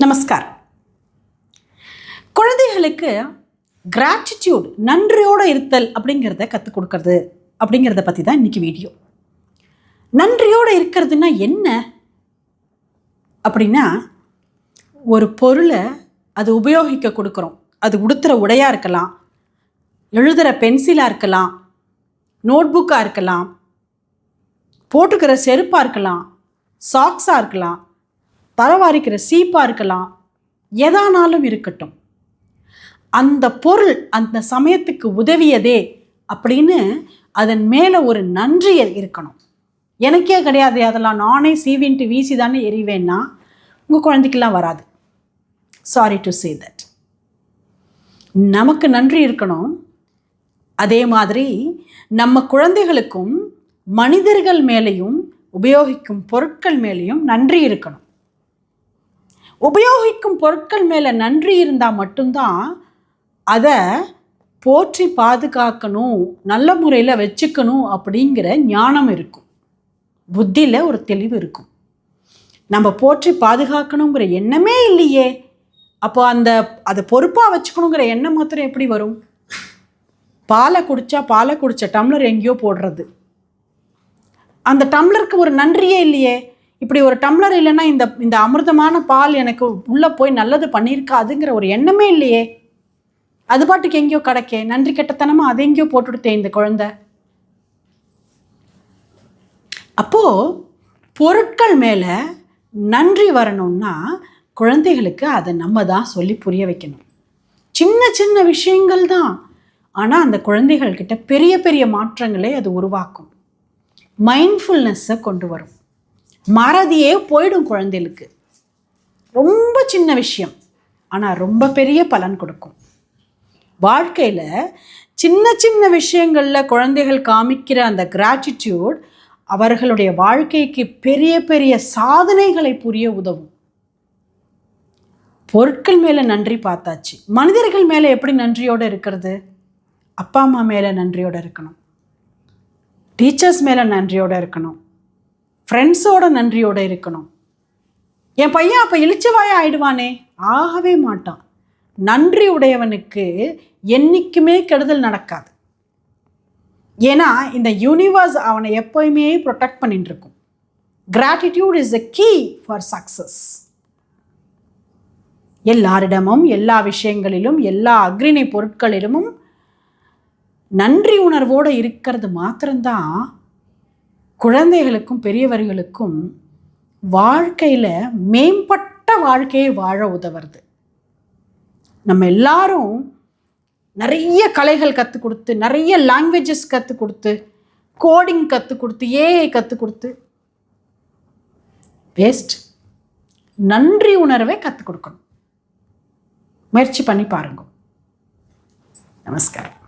நமஸ்கார் குழந்தைகளுக்கு கிராட்டிடியூட் நன்றியோடு இருத்தல் அப்படிங்கிறத கற்றுக் கொடுக்கறது அப்படிங்கிறத பற்றி தான் இன்றைக்கி வீடியோ நன்றியோடு இருக்கிறதுனா என்ன? அப்படின்னா ஒரு பொருளை அது உபயோகிக்க கொடுக்குறோம். அது உடுத்துகிற உடையாக இருக்கலாம் எழுதுகிற பென்சிலாக இருக்கலாம் நோட்புக்காக இருக்கலாம் போட்டுக்கிற செருப்பாக இருக்கலாம் சாக்ஸாக இருக்கலாம் பரவாரிக்கிற சீப்பாக இருக்கலாம். எதானாலும் இருக்கட்டும். அந்த பொருள் அந்த சமயத்துக்கு உதவியதே அப்படின்னு அதன் மேலே ஒரு நன்றி இருக்கணும். எனக்கே கிடையாது அதெல்லாம் நானே சீவின்ட்டு வீசி தானே எறிவேன்னா உங்கள் குழந்தைக்கெல்லாம் வராது. சாரி டு சே தட் நமக்கு நன்றி இருக்கணும். அதே மாதிரி நம்ம குழந்தைகளுக்கும் மனிதர்கள் மேலேயும் உபயோகிக்கும் பொருட்கள் மேலேயும் நன்றி இருக்கணும். உபயோகிக்கும் பொருட்கள் மேலே நன்றி இருந்தால் மட்டும்தான் அதை போற்றி பாதுகாக்கணும் நல்ல முறையில் வச்சுக்கணும் அப்படிங்கிற ஞானம் இருக்கும். புத்தியில் ஒரு தெளிவு இருக்கும். நம்ம போற்றி பாதுகாக்கணுங்கிற எண்ணமே இல்லையே. அப்போ அந்த அதை பொறுப்பாக வச்சுக்கணுங்கிற எண்ணம் மாத்திரம் எப்படி வரும்? பாலை குடித்தா பாலை குடித்த டம்ளர் எங்கேயோ போடுறது. அந்த டம்ளருக்கு ஒரு நன்றியே இல்லையே. இப்படி ஒரு டம்ளர் இல்லைன்னா இந்த இந்த அமிர்தமான பால் எனக்கு உள்ளே போய் நல்லது பண்ணியிருக்காதுங்கிற ஒரு எண்ணமே இல்லையே. அது பாட்டுக்கு எங்கேயோ கிடைக்கே. நன்றி கெட்டத்தனமாக அதை எங்கேயோ போட்டுவிட்டேன் இந்த குழந்தை. அப்போது பொருட்கள் மேலே நன்றி வரணும்னா குழந்தைகளுக்கு அதை நம்ம தான் சொல்லி புரிய வைக்கணும். சின்ன சின்ன விஷயங்கள் தான். ஆனால் அந்த குழந்தைகள்கிட்ட பெரிய பெரிய மாற்றங்களை அது உருவாக்கும். மைண்ட்ஃபுல்னஸ்ஸை கொண்டு வரும். மறதியே போயிடும் குழந்தைகளுக்கு. ரொம்ப சின்ன விஷயம். ஆனால் ரொம்ப பெரிய பலன் கொடுக்கும். வாழ்க்கையில் சின்ன சின்ன விஷயங்களில் குழந்தைகள் காமிக்கிற அந்த கிராட்டிடியூட் அவர்களுடைய வாழ்க்கைக்கு பெரிய பெரிய சாதனைகளை புரிய உதவும். பொருட்கள் மேலே நன்றி பார்த்தாச்சு. மனிதர்கள் மேலே எப்படி நன்றியோடு இருக்கிறது? அப்பா அம்மா மேலே நன்றியோடு இருக்கணும். டீச்சர்ஸ் மேலே நன்றியோடு இருக்கணும். ஃப்ரெண்ட்ஸோட நன்றியோடு இருக்கணும். என் பையன் அப்போ இழிச்சவாய ஆயிடுவானே? ஆகவே மாட்டான். நன்றி உடையவனுக்கு என்றைக்குமே கெடுதல் நடக்காது. ஏன்னா இந்த யூனிவர்ஸ் அவனை எப்போயுமே ப்ரொடெக்ட் பண்ணிட்டு இருக்கும் gratitude is the key for success எல்லாரிடமும் எல்லா விஷயங்களிலும் எல்லா அக்ரிணை பொருட்களிலும் நன்றி உணர்வோடு இருக்கிறது மாத்திரம்தான் குழந்தைகளுக்கும் பெரியவர்களுக்கும் வாழ்க்கையில் மேம்பட்ட வாழ்க்கையை வாழ உதவுறது. நம்ம எல்லாரும் நிறைய கலைகள் கற்றுக் கொடுத்து நிறைய லாங்குவேஜஸ் கற்றுக் கொடுத்து கோடிங் கற்றுக் கொடுத்து ஏஐ கற்றுக் கொடுத்து வேஸ்ட் நன்றி உணர்வை கற்றுக் கொடுக்கணும். முயற்சி பண்ணி பாருங்க. நமஸ்காரம்.